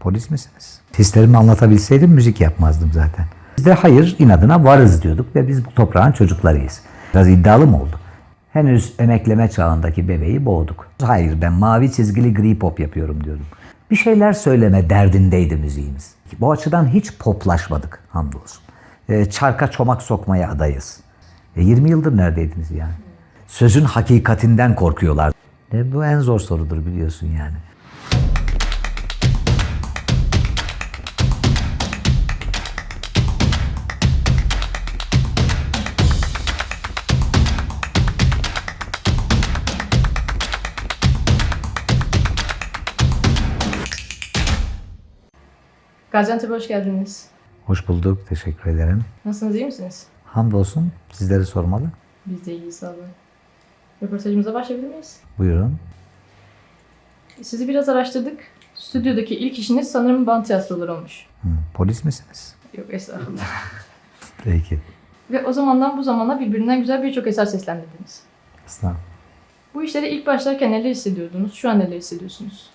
Polis misiniz? Hislerimi anlatabilseydim müzik yapmazdım zaten. Biz de hayır inadına varız diyorduk ve biz bu toprağın çocuklarıyız. Biraz iddialı mı oldu? Henüz emekleme çağındaki bebeği boğduk. Hayır ben mavi çizgili gri pop yapıyorum diyordum. Bir şeyler söyleme derdindeydi müziğimiz. Bu açıdan hiç poplaşmadık hamdolsun. Ee, çarka çomak sokmaya adayız. E, 20 yıldır neredeydiniz yani? Sözün hakikatinden korkuyorlar. E, bu en zor sorudur biliyorsun yani. Gaziantep'e hoş geldiniz. Hoş bulduk. Teşekkür ederim. Nasılsınız, iyi misiniz? Hamdolsun sizleri sormalı. Biz de iyiyiz sağ olun. Röportajımıza başlayabilir miyiz? Buyurun. Sizi biraz araştırdık. Stüdyodaki ilk işiniz sanırım band tiyatroları olmuş. Hı, polis misiniz? Yok estağfurullah. Peki. Ve o zamandan bu zamana birbirinden güzel birçok eser seslendirdiniz. Aslan. Bu işlere ilk başlarken neler hissediyordunuz? Şu an neler hissediyorsunuz?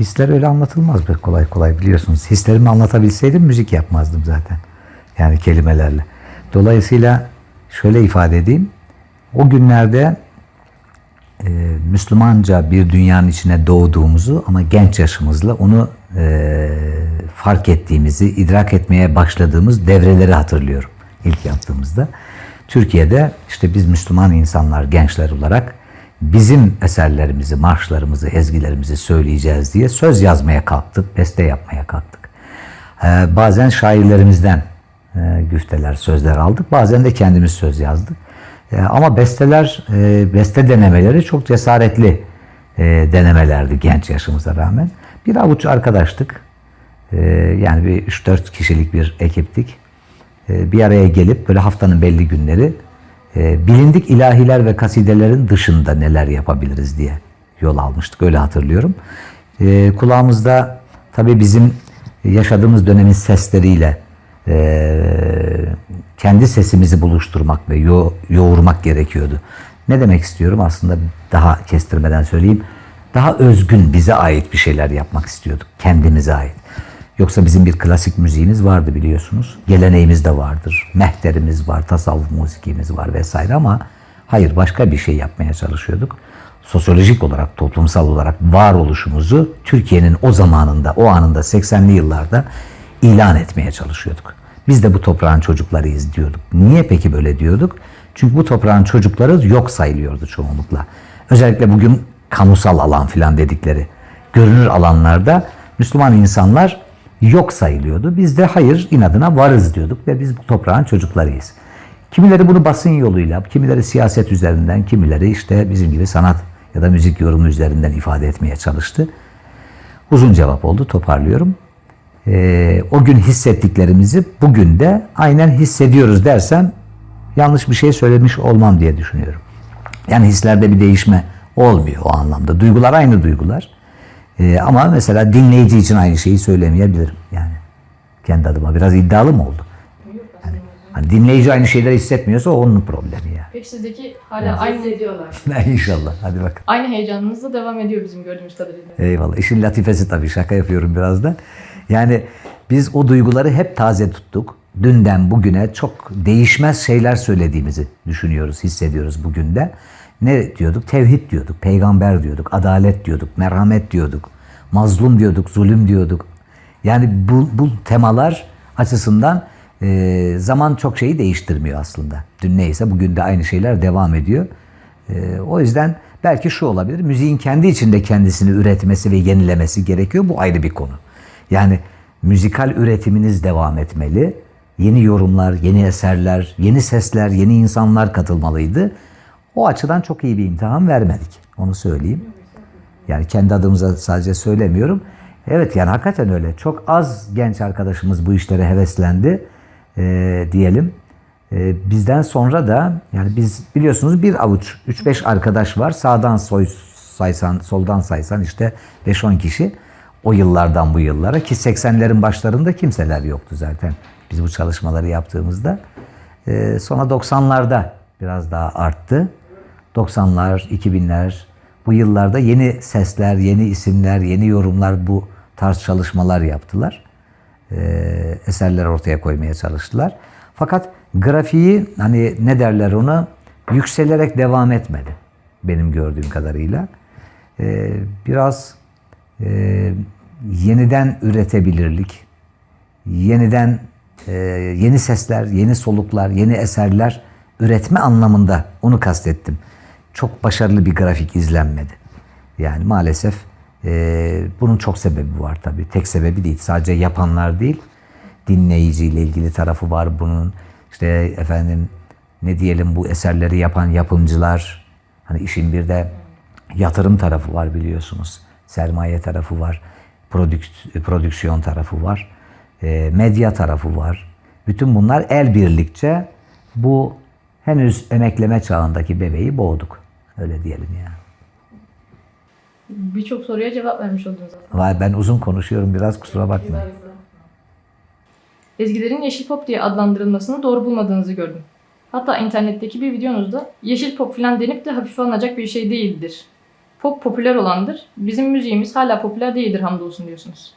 Hisler öyle anlatılmaz pek kolay kolay biliyorsunuz. Hislerimi anlatabilseydim müzik yapmazdım zaten. Yani kelimelerle. Dolayısıyla şöyle ifade edeyim. O günlerde e, Müslümanca bir dünyanın içine doğduğumuzu ama genç yaşımızla onu e, fark ettiğimizi, idrak etmeye başladığımız devreleri hatırlıyorum ilk yaptığımızda. Türkiye'de işte biz Müslüman insanlar, gençler olarak bizim eserlerimizi, marşlarımızı, ezgilerimizi söyleyeceğiz diye söz yazmaya kalktık, beste yapmaya kalktık. Ee, bazen şairlerimizden e, güfteler, sözler aldık. Bazen de kendimiz söz yazdık. E, ama besteler, e, beste denemeleri çok cesaretli e, denemelerdi genç yaşımıza rağmen. Bir avuç arkadaştık. E, yani bir 3-4 kişilik bir ekiptik. E, bir araya gelip böyle haftanın belli günleri e, bilindik ilahiler ve kasidelerin dışında neler yapabiliriz diye yol almıştık. Öyle hatırlıyorum. E, kulağımızda tabii bizim yaşadığımız dönemin sesleriyle e, kendi sesimizi buluşturmak ve yo- yoğurmak gerekiyordu. Ne demek istiyorum? Aslında daha kestirmeden söyleyeyim. Daha özgün, bize ait bir şeyler yapmak istiyorduk. Kendimize ait. Yoksa bizim bir klasik müziğimiz vardı biliyorsunuz. Geleneğimiz de vardır. Mehterimiz var, tasavvuf musikimiz var vesaire ama hayır başka bir şey yapmaya çalışıyorduk. Sosyolojik olarak, toplumsal olarak varoluşumuzu Türkiye'nin o zamanında, o anında 80'li yıllarda ilan etmeye çalışıyorduk. Biz de bu toprağın çocuklarıyız diyorduk. Niye peki böyle diyorduk? Çünkü bu toprağın çocukları yok sayılıyordu çoğunlukla. Özellikle bugün kamusal alan filan dedikleri görünür alanlarda Müslüman insanlar yok sayılıyordu. Biz de hayır inadına varız diyorduk ve biz bu toprağın çocuklarıyız. Kimileri bunu basın yoluyla, kimileri siyaset üzerinden, kimileri işte bizim gibi sanat ya da müzik yorumu üzerinden ifade etmeye çalıştı. Uzun cevap oldu, toparlıyorum. Ee, o gün hissettiklerimizi bugün de aynen hissediyoruz dersem yanlış bir şey söylemiş olmam diye düşünüyorum. Yani hislerde bir değişme olmuyor o anlamda. Duygular aynı duygular. Ee, ama mesela dinleyici için aynı şeyi söylemeyebilirim. Yani kendi adıma biraz iddialı mı oldu? Hani dinleyici aynı şeyleri hissetmiyorsa o onun problemi ya. Peki sizdeki hala aynı, hissediyorlar. İnşallah. Hadi bakalım. aynı heyecanınızla devam ediyor bizim gördüğümüz kadarıyla. Eyvallah. İşin latifesi tabii. Şaka yapıyorum biraz da. Yani biz o duyguları hep taze tuttuk. Dünden bugüne çok değişmez şeyler söylediğimizi düşünüyoruz, hissediyoruz bugün de. Ne diyorduk? Tevhid diyorduk, peygamber diyorduk, adalet diyorduk, merhamet diyorduk, mazlum diyorduk, zulüm diyorduk. Yani bu, bu temalar açısından e, zaman çok şeyi değiştirmiyor aslında. Dün neyse bugün de aynı şeyler devam ediyor. E, o yüzden belki şu olabilir. Müziğin kendi içinde kendisini üretmesi ve yenilemesi gerekiyor. Bu ayrı bir konu. Yani müzikal üretiminiz devam etmeli. Yeni yorumlar, yeni eserler, yeni sesler, yeni insanlar katılmalıydı. O açıdan çok iyi bir imtihan vermedik. Onu söyleyeyim. Yani kendi adımıza sadece söylemiyorum. Evet yani hakikaten öyle. Çok az genç arkadaşımız bu işlere heveslendi e, diyelim. E, bizden sonra da yani biz biliyorsunuz bir avuç 3-5 arkadaş var. Sağdan soy saysan, soldan saysan işte 5-10 kişi o yıllardan bu yıllara ki 80'lerin başlarında kimseler yoktu zaten biz bu çalışmaları yaptığımızda. E, sonra 90'larda biraz daha arttı. 90'lar, 2000'ler bu yıllarda yeni sesler, yeni isimler, yeni yorumlar bu tarz çalışmalar yaptılar. E, eserler ortaya koymaya çalıştılar. Fakat grafiği hani ne derler onu yükselerek devam etmedi benim gördüğüm kadarıyla. E, biraz e, yeniden üretebilirlik, yeniden e, yeni sesler, yeni soluklar, yeni eserler üretme anlamında onu kastettim. Çok başarılı bir grafik izlenmedi. Yani maalesef e, bunun çok sebebi var tabii. Tek sebebi değil. Sadece yapanlar değil. Dinleyiciyle ilgili tarafı var bunun. İşte efendim ne diyelim bu eserleri yapan yapımcılar. Hani işin bir de yatırım tarafı var biliyorsunuz. Sermaye tarafı var. Prodük- prodüksiyon tarafı var. e, medya tarafı var. Bütün bunlar el birlikçe bu henüz emekleme çağındaki bebeği boğduk. Öyle diyelim yani. Birçok soruya cevap vermiş oldunuz aslında. Vay ben uzun konuşuyorum biraz kusura bakmayın. Ezgilerin yeşil pop diye adlandırılmasını doğru bulmadığınızı gördüm. Hatta internetteki bir videonuzda yeşil pop falan denip de hafife alınacak bir şey değildir. Pop popüler olandır. Bizim müziğimiz hala popüler değildir hamdolsun diyorsunuz.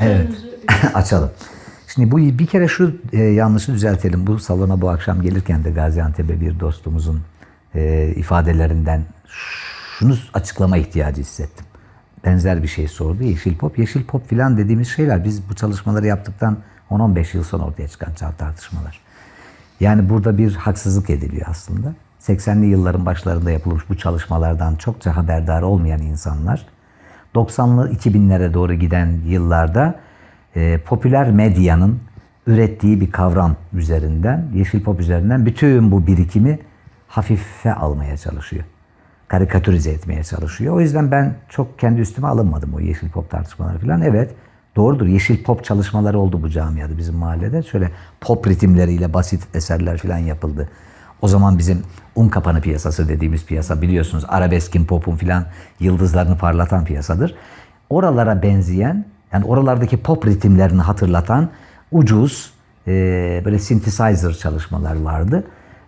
Evet. Açalım. Şimdi bu bir kere şu e, yanlışı düzeltelim. Bu salona bu akşam gelirken de Gaziantep'e bir dostumuzun e, ifadelerinden şunu açıklama ihtiyacı hissettim. Benzer bir şey sordu. Yeşil pop, yeşil pop filan dediğimiz şeyler biz bu çalışmaları yaptıktan 10-15 yıl sonra ortaya çıkan çağ tartışmalar. Yani burada bir haksızlık ediliyor aslında. 80'li yılların başlarında yapılmış bu çalışmalardan çokça haberdar olmayan insanlar 90'lı 2000'lere doğru giden yıllarda e, popüler medyanın ürettiği bir kavram üzerinden, yeşil pop üzerinden bütün bu birikimi hafife almaya çalışıyor. Karikatürize etmeye çalışıyor. O yüzden ben çok kendi üstüme alınmadım o yeşil pop tartışmaları falan. Evet doğrudur yeşil pop çalışmaları oldu bu camiada bizim mahallede. Şöyle pop ritimleriyle basit eserler falan yapıldı. O zaman bizim un kapanı piyasası dediğimiz piyasa biliyorsunuz arabeskin popun filan yıldızlarını parlatan piyasadır. Oralara benzeyen yani oralardaki pop ritimlerini hatırlatan ucuz e, böyle synthesizer çalışmalar vardı.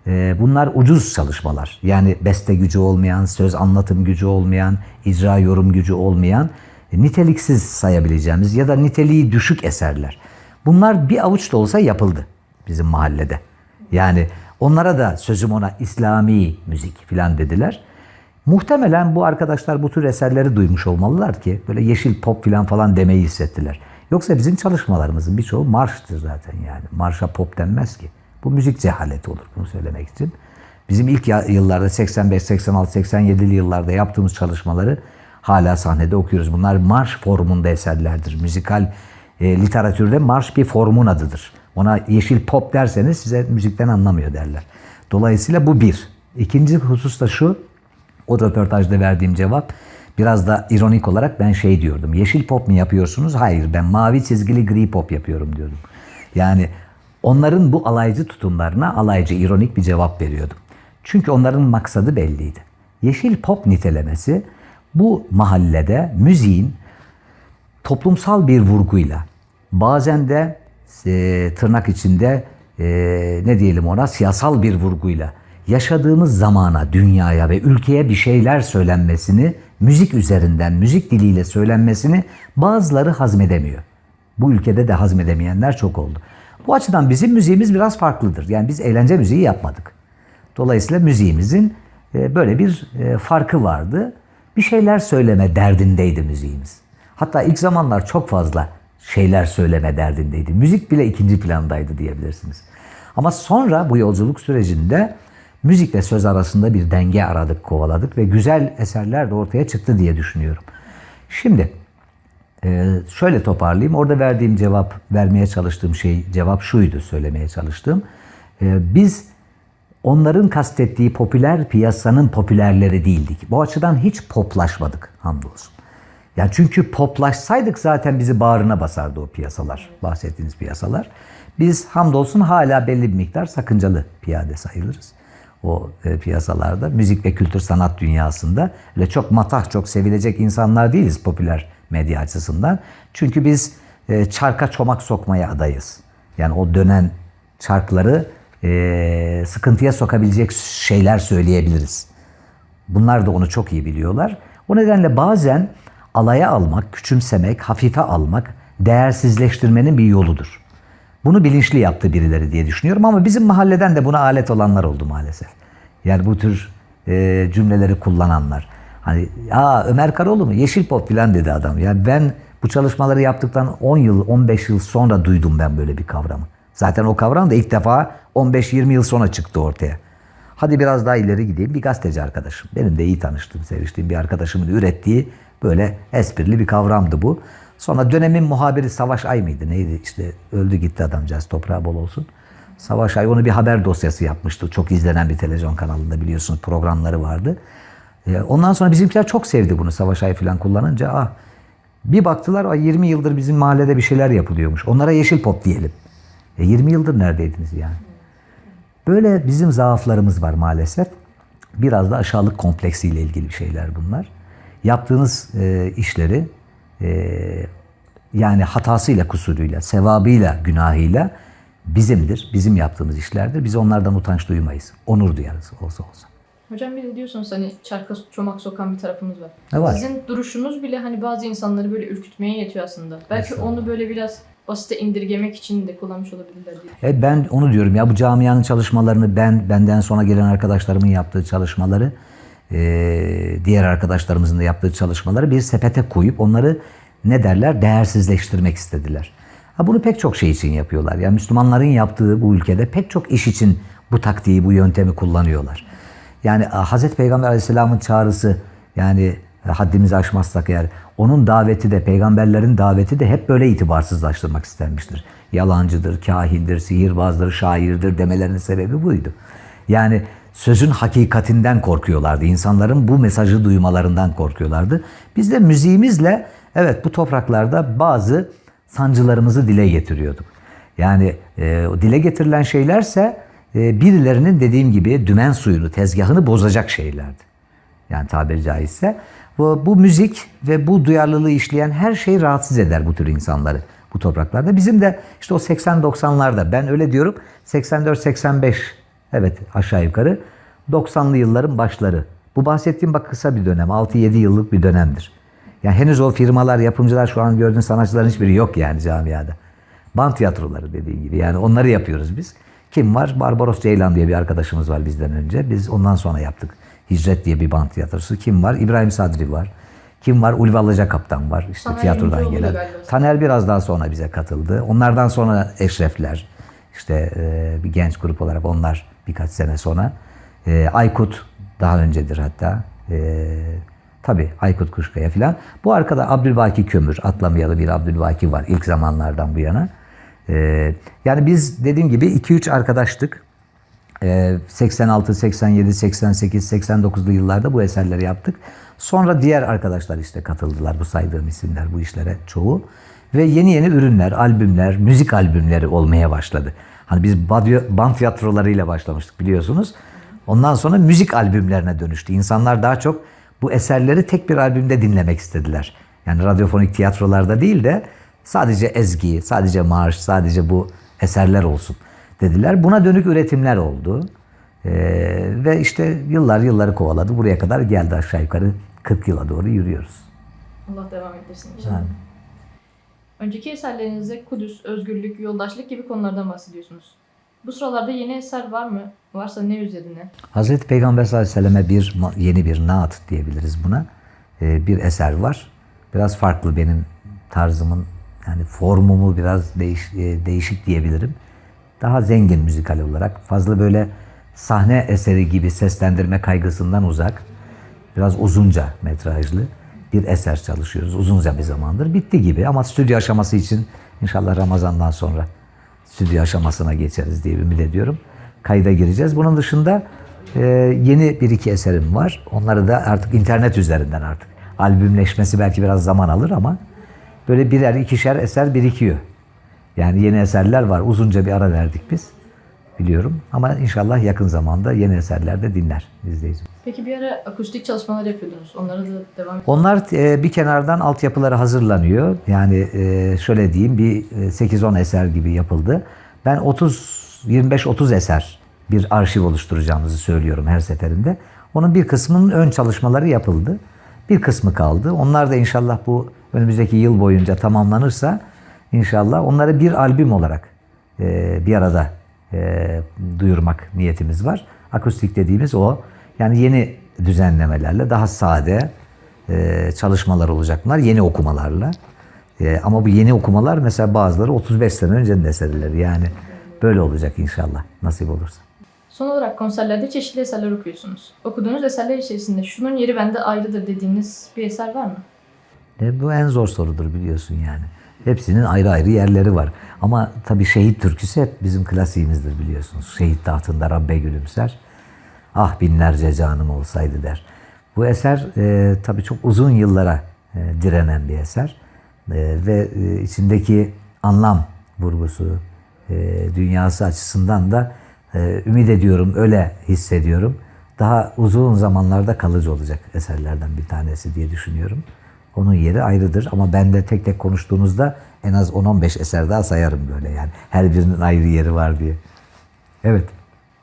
E, bunlar ucuz çalışmalar. Yani beste gücü olmayan, söz anlatım gücü olmayan, icra yorum gücü olmayan, e, niteliksiz sayabileceğimiz ya da niteliği düşük eserler. Bunlar bir avuç da olsa yapıldı bizim mahallede. Yani onlara da sözüm ona İslami müzik filan dediler. Muhtemelen bu arkadaşlar bu tür eserleri duymuş olmalılar ki böyle yeşil pop filan falan demeyi hissettiler. Yoksa bizim çalışmalarımızın birçoğu marştır zaten yani. Marşa pop denmez ki. Bu müzik cehaleti olur bunu söylemek için. Bizim ilk yıllarda 85, 86, 87'li yıllarda yaptığımız çalışmaları hala sahnede okuyoruz. Bunlar marş formunda eserlerdir. Müzikal e, literatürde marş bir formun adıdır. Ona yeşil pop derseniz size müzikten anlamıyor derler. Dolayısıyla bu bir. İkinci husus da şu, o röportajda verdiğim cevap biraz da ironik olarak ben şey diyordum. Yeşil pop mu yapıyorsunuz? Hayır ben mavi çizgili gri pop yapıyorum diyordum. Yani onların bu alaycı tutumlarına alaycı ironik bir cevap veriyordum. Çünkü onların maksadı belliydi. Yeşil pop nitelemesi bu mahallede müziğin toplumsal bir vurguyla bazen de e, tırnak içinde e, ne diyelim ona siyasal bir vurguyla yaşadığımız zamana, dünyaya ve ülkeye bir şeyler söylenmesini müzik üzerinden, müzik diliyle söylenmesini bazıları hazmedemiyor. Bu ülkede de hazmedemeyenler çok oldu. Bu açıdan bizim müziğimiz biraz farklıdır. Yani biz eğlence müziği yapmadık. Dolayısıyla müziğimizin e, böyle bir e, farkı vardı. Bir şeyler söyleme derdindeydi müziğimiz. Hatta ilk zamanlar çok fazla şeyler söyleme derdindeydi. Müzik bile ikinci plandaydı diyebilirsiniz. Ama sonra bu yolculuk sürecinde müzikle söz arasında bir denge aradık, kovaladık ve güzel eserler de ortaya çıktı diye düşünüyorum. Şimdi ee, şöyle toparlayayım. Orada verdiğim cevap, vermeye çalıştığım şey, cevap şuydu söylemeye çalıştığım. Ee, biz onların kastettiği popüler piyasanın popülerleri değildik. Bu açıdan hiç poplaşmadık hamdolsun. Yani çünkü poplaşsaydık zaten bizi bağrına basardı o piyasalar, bahsettiğiniz piyasalar. Biz hamdolsun hala belli bir miktar sakıncalı piyade sayılırız o e, piyasalarda. Müzik ve kültür sanat dünyasında öyle çok matah, çok sevilecek insanlar değiliz popüler medya açısından. Çünkü biz e, çarka çomak sokmaya adayız. Yani o dönen çarkları e, sıkıntıya sokabilecek şeyler söyleyebiliriz. Bunlar da onu çok iyi biliyorlar. O nedenle bazen alaya almak, küçümsemek, hafife almak, değersizleştirmenin bir yoludur. Bunu bilinçli yaptı birileri diye düşünüyorum ama bizim mahalleden de buna alet olanlar oldu maalesef. Yani bu tür e, cümleleri kullananlar. Hani ya Ömer Karaoğlu mu? Yeşil pop falan dedi adam. Yani ben bu çalışmaları yaptıktan 10 yıl, 15 yıl sonra duydum ben böyle bir kavramı. Zaten o kavram da ilk defa 15-20 yıl sonra çıktı ortaya. Hadi biraz daha ileri gideyim. Bir gazeteci arkadaşım. Benim de iyi tanıştığım, seviştiğim bir arkadaşımın ürettiği böyle esprili bir kavramdı bu. Sonra dönemin muhabiri Savaş Ay mıydı? Neydi? İşte öldü gitti adamcağız. Toprağı bol olsun. Savaş Ay onu bir haber dosyası yapmıştı. Çok izlenen bir televizyon kanalında biliyorsunuz programları vardı. Ee, Ondan sonra bizimkiler çok sevdi bunu Savaş Ay falan kullanınca. Ah, bir baktılar "Ay, 20 yıldır bizim mahallede bir şeyler yapılıyormuş. Onlara yeşil pop diyelim. E 20 yıldır neredeydiniz yani? Böyle bizim zaaflarımız var maalesef. Biraz da aşağılık kompleksiyle ilgili şeyler bunlar. Yaptığınız e, işleri e, yani hatasıyla, kusuruyla, sevabıyla, günahıyla bizimdir. Bizim yaptığımız işlerdir. Biz onlardan utanç duymayız. Onur duyarız olsa olsa. Hocam bir de diyorsunuz hani çarka çomak sokan bir tarafımız var. Ne var? Sizin duruşunuz bile hani bazı insanları böyle ürkütmeye yetiyor aslında. Belki onu böyle biraz basite indirgemek için de kullanmış olabilirler diye. E ben onu diyorum ya bu camianın çalışmalarını ben benden sonra gelen arkadaşlarımın yaptığı çalışmaları e, diğer arkadaşlarımızın da yaptığı çalışmaları bir sepete koyup onları ne derler değersizleştirmek istediler. Ha bunu pek çok şey için yapıyorlar. Yani Müslümanların yaptığı bu ülkede pek çok iş için bu taktiği, bu yöntemi kullanıyorlar. Yani e, Hazreti Peygamber Aleyhisselam'ın çağrısı yani e, haddimizi aşmazsak eğer onun daveti de peygamberlerin daveti de hep böyle itibarsızlaştırmak istenmiştir. Yalancıdır, kahindir, sihirbazdır, şairdir demelerinin sebebi buydu. Yani sözün hakikatinden korkuyorlardı. İnsanların bu mesajı duymalarından korkuyorlardı. Biz de müziğimizle evet bu topraklarda bazı sancılarımızı dile getiriyorduk. Yani e, dile getirilen şeylerse birilerinin dediğim gibi dümen suyunu, tezgahını bozacak şeylerdi. Yani tabiri caizse. Bu, bu müzik ve bu duyarlılığı işleyen her şey rahatsız eder bu tür insanları bu topraklarda. Bizim de işte o 80-90'larda ben öyle diyorum 84-85 evet aşağı yukarı 90'lı yılların başları. Bu bahsettiğim bak kısa bir dönem 6-7 yıllık bir dönemdir. Yani henüz o firmalar, yapımcılar şu an gördüğün sanatçıların hiçbiri yok yani camiada. Band tiyatroları dediğin gibi yani onları yapıyoruz biz. Kim var? Barbaros Ceylan diye bir arkadaşımız var bizden önce. Biz ondan sonra yaptık. Hicret diye bir band tiyatrosu. Kim var? İbrahim Sadri var. Kim var? Ulvi Alaca Kaptan var. İşte Taner tiyatrodan gelen. Taner biraz daha sonra bize katıldı. Onlardan sonra Eşrefler. işte e, bir genç grup olarak onlar birkaç sene sonra. E, Aykut daha öncedir hatta. E, tabii Aykut Kuşkaya filan. Bu arkada Abdülbaki Kömür. Atlamayalı bir Abdülbaki var ilk zamanlardan bu yana. E, yani biz dediğim gibi 2-3 arkadaştık. Ee, 86, 87, 88, 89'lu yıllarda bu eserleri yaptık. Sonra diğer arkadaşlar işte katıldılar bu saydığım isimler bu işlere çoğu. Ve yeni yeni ürünler, albümler, müzik albümleri olmaya başladı. Hani biz band tiyatrolarıyla başlamıştık biliyorsunuz. Ondan sonra müzik albümlerine dönüştü. İnsanlar daha çok bu eserleri tek bir albümde dinlemek istediler. Yani radyofonik tiyatrolarda değil de sadece ezgi, sadece marş, sadece bu eserler olsun dediler. Buna dönük üretimler oldu. Ee, ve işte yıllar yılları kovaladı. Buraya kadar geldi aşağı yukarı 40 yıla doğru yürüyoruz. Allah devam ettirsin inşallah. Önceki eserlerinizde Kudüs, özgürlük, yoldaşlık gibi konulardan bahsediyorsunuz. Bu sıralarda yeni eser var mı? Varsa ne üzerine? Hazreti Peygamber sallallahu aleyhi ve selleme bir yeni bir naat diyebiliriz buna. Ee, bir eser var. Biraz farklı benim tarzımın yani formumu biraz değiş, e, değişik diyebilirim. Daha zengin müzikal olarak. Fazla böyle sahne eseri gibi seslendirme kaygısından uzak. Biraz uzunca metrajlı bir eser çalışıyoruz. Uzunca bir zamandır. Bitti gibi ama stüdyo aşaması için inşallah Ramazan'dan sonra stüdyo aşamasına geçeriz diye ümit ediyorum. Kayda gireceğiz. Bunun dışında e, yeni bir iki eserim var. Onları da artık internet üzerinden artık. Albümleşmesi belki biraz zaman alır ama böyle birer ikişer eser birikiyor. Yani yeni eserler var. Uzunca bir ara verdik biz. Biliyorum. Ama inşallah yakın zamanda yeni eserler de dinler izleyici. Peki bir ara akustik çalışmalar yapıyordunuz. Onlara da devam Onlar e, bir kenardan altyapıları hazırlanıyor. Yani e, şöyle diyeyim bir e, 8-10 eser gibi yapıldı. Ben 30 25-30 eser bir arşiv oluşturacağımızı söylüyorum her seferinde. Onun bir kısmının ön çalışmaları yapıldı. Bir kısmı kaldı. Onlar da inşallah bu önümüzdeki yıl boyunca tamamlanırsa inşallah onları bir albüm olarak e, bir arada e, duyurmak niyetimiz var. Akustik dediğimiz o. Yani yeni düzenlemelerle daha sade e, çalışmalar olacak bunlar. Yeni okumalarla. E, ama bu yeni okumalar mesela bazıları 35 sene öncenin eserleri. Yani böyle olacak inşallah nasip olursa. Son olarak konserlerde çeşitli eserler okuyorsunuz. Okuduğunuz eserler içerisinde şunun yeri bende ayrıdır dediğiniz bir eser var mı? E, bu en zor sorudur biliyorsun yani. Hepsinin ayrı ayrı yerleri var. Ama tabii şehit türküsü hep bizim klasiğimizdir biliyorsunuz. Şehit tahtında Rabbe gülümser. Ah binlerce canım olsaydı der. Bu eser e, tabii çok uzun yıllara e, direnen bir eser. E, ve e, içindeki anlam vurgusu, e, dünyası açısından da e, ümit ediyorum, öyle hissediyorum. Daha uzun zamanlarda kalıcı olacak eserlerden bir tanesi diye düşünüyorum. Onun yeri ayrıdır ama ben de tek tek konuştuğunuzda en az 10-15 eser daha sayarım böyle yani. Her birinin ayrı yeri var diye. Evet.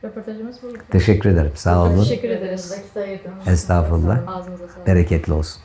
Röportajımız bu. Teşekkür ederim. Sağ olun. Teşekkür ederiz. Estağfurullah. Ağzınıza sağlık. Bereketli olsun.